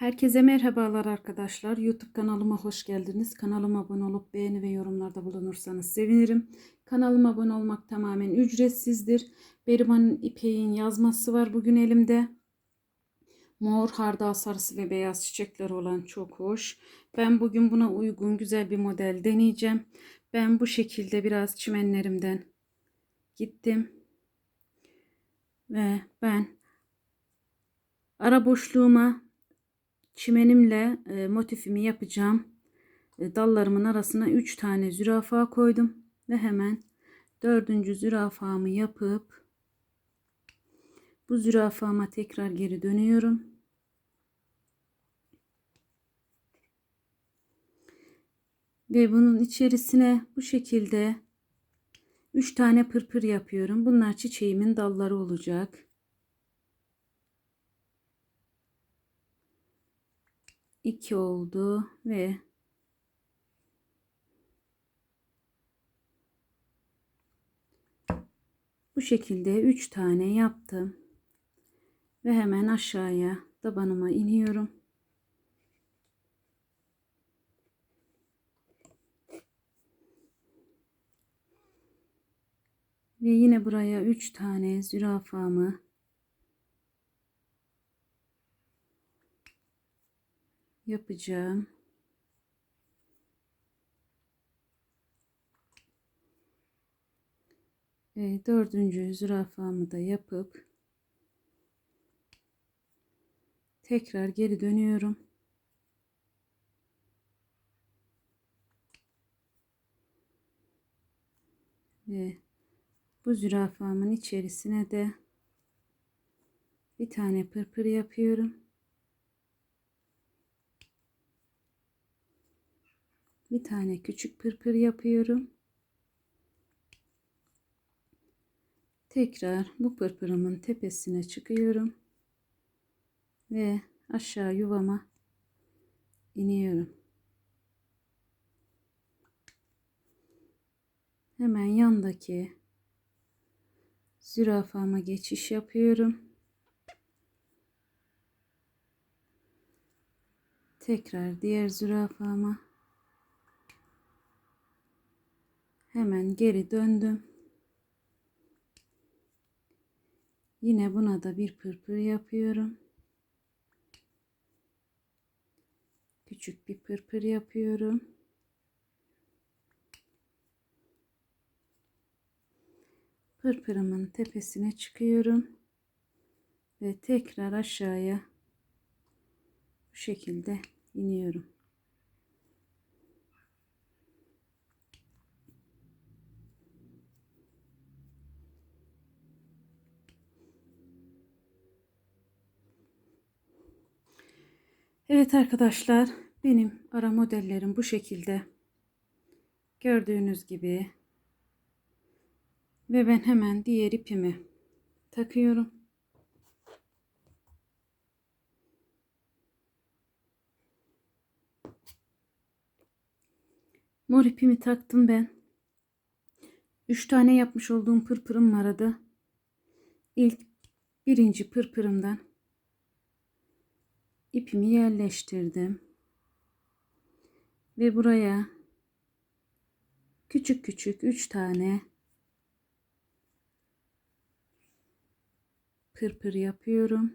Herkese merhabalar arkadaşlar. YouTube kanalıma hoş geldiniz. Kanalıma abone olup beğeni ve yorumlarda bulunursanız sevinirim. Kanalıma abone olmak tamamen ücretsizdir. Berivan'ın ipeğin yazması var bugün elimde. Mor, hardal sarısı ve beyaz çiçekleri olan çok hoş. Ben bugün buna uygun güzel bir model deneyeceğim. Ben bu şekilde biraz çimenlerimden gittim. Ve ben ara boşluğuma çimenimle e, motifimi yapacağım. E, dallarımın arasına 3 tane zürafa koydum ve hemen dördüncü zürafamı yapıp bu zürafama tekrar geri dönüyorum. Ve bunun içerisine bu şekilde 3 tane pırpır yapıyorum. Bunlar çiçeğimin dalları olacak. İki oldu ve bu şekilde üç tane yaptım ve hemen aşağıya tabanıma iniyorum. Ve yine buraya üç tane zürafamı yapacağım. Ve dördüncü zürafamı da yapıp tekrar geri dönüyorum. Ve bu zürafamın içerisine de bir tane pırpır yapıyorum. Bir tane küçük pırpır yapıyorum. Tekrar bu pırpırımın tepesine çıkıyorum ve aşağı yuvama iniyorum. Hemen yandaki zürafama geçiş yapıyorum. Tekrar diğer zürafama hemen geri döndüm. Yine buna da bir pırpır yapıyorum. Küçük bir pırpır yapıyorum. Pırpırımın tepesine çıkıyorum. Ve tekrar aşağıya bu şekilde iniyorum. Evet arkadaşlar benim ara modellerim bu şekilde. Gördüğünüz gibi. Ve ben hemen diğer ipimi takıyorum. Mor ipimi taktım ben. 3 tane yapmış olduğum pırpırım vardı. İlk birinci pırpırımdan ipimi yerleştirdim. Ve buraya küçük küçük 3 tane pırpır yapıyorum.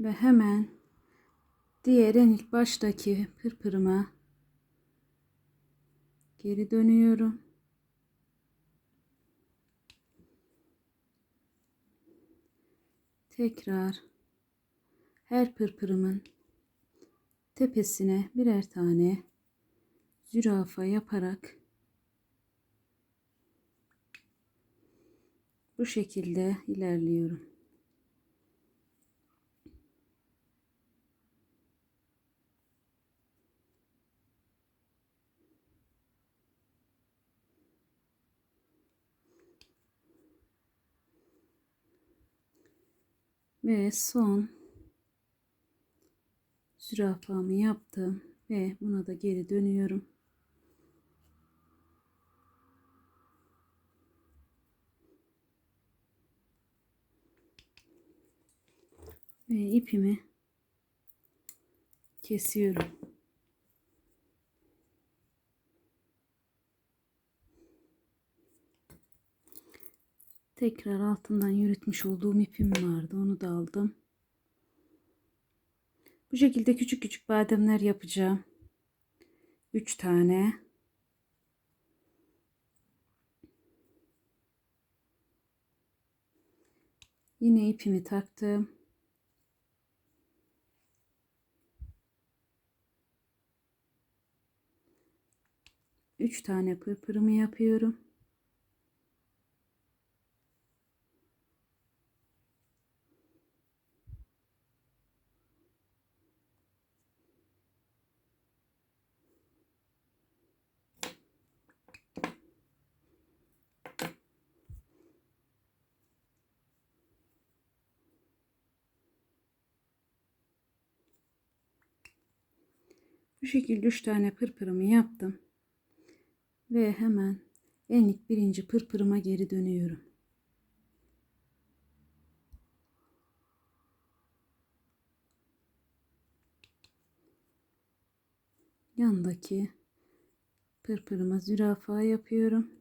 Ve hemen diğer en ilk baştaki pırpırıma geri dönüyorum. Tekrar her pırpırımın tepesine birer tane zürafa yaparak bu şekilde ilerliyorum. Ve son zürafamı yaptım ve buna da geri dönüyorum. Ve ipimi kesiyorum. Tekrar altından yürütmüş olduğum ipim vardı. Onu da aldım. Bu şekilde küçük küçük bademler yapacağım. 3 tane. Yine ipimi taktım. Üç tane pırpırımı yapıyorum. Bu şekilde 3 tane pırpırımı yaptım. Ve hemen en ilk birinci pırpırıma geri dönüyorum. Yandaki pırpırıma zürafa yapıyorum.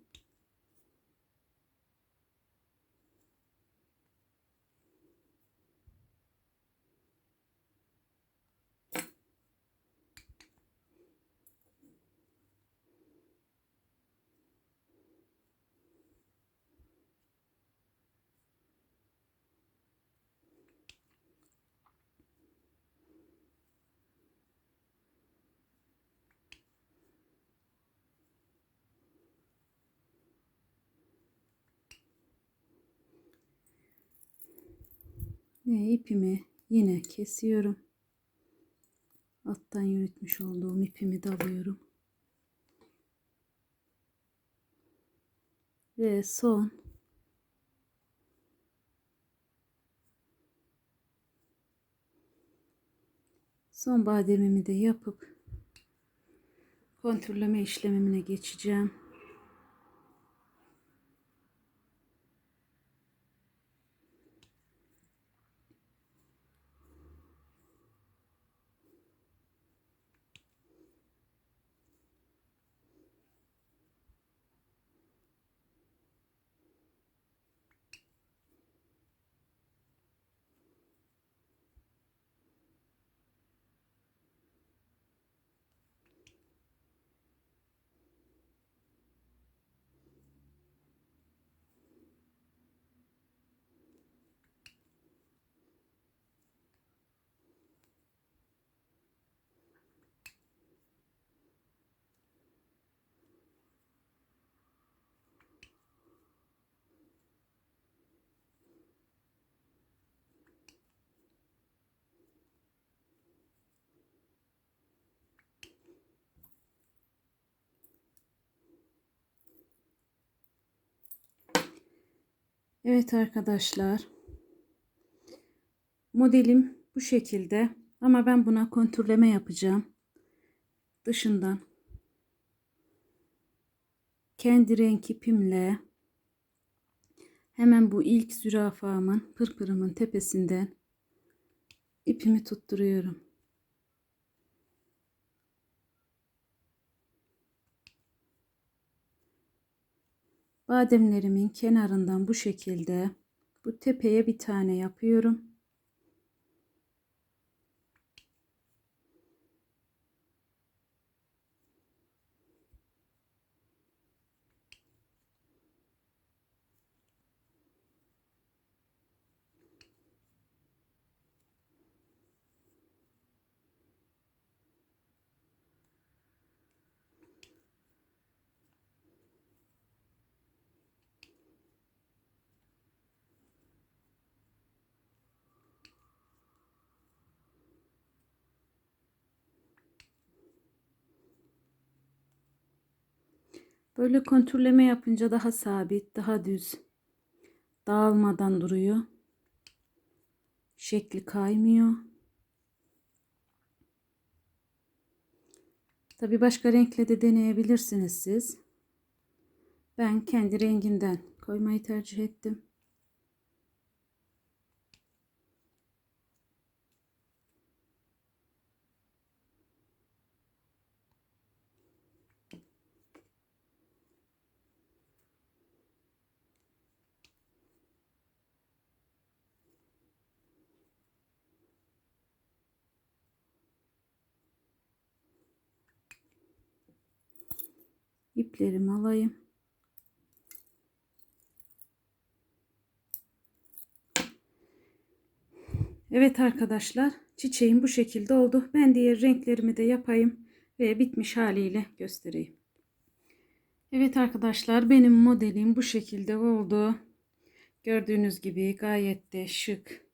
Ve ipimi yine kesiyorum. Alttan yürütmüş olduğum ipimi dalıyorum. Ve son son bademimi de yapıp kontürleme işlemine geçeceğim. Evet arkadaşlar. Modelim bu şekilde. Ama ben buna kontürleme yapacağım. Dışından. Kendi renk ipimle hemen bu ilk zürafamın pırpırımın tepesinden ipimi tutturuyorum. Bademlerimin kenarından bu şekilde bu tepeye bir tane yapıyorum. Böyle kontürleme yapınca daha sabit, daha düz. Dağılmadan duruyor. Şekli kaymıyor. Tabi başka renkle de deneyebilirsiniz siz. Ben kendi renginden koymayı tercih ettim. İplerimi alayım. Evet arkadaşlar çiçeğim bu şekilde oldu. Ben diğer renklerimi de yapayım ve bitmiş haliyle göstereyim. Evet arkadaşlar benim modelim bu şekilde oldu. Gördüğünüz gibi gayet de şık,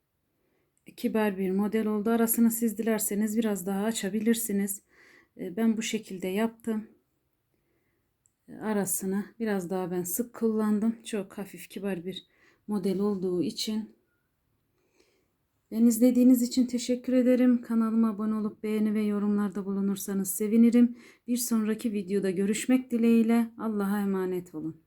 kibar bir model oldu. Arasını siz dilerseniz biraz daha açabilirsiniz. Ee, Ben bu şekilde yaptım. Arasını biraz daha ben sık kullandım. Çok hafif kibar bir model olduğu için. Beni izlediğiniz için teşekkür ederim. Kanalıma abone olup beğeni ve yorumlarda bulunursanız sevinirim. Bir sonraki videoda görüşmek dileğiyle. Allah'a emanet olun.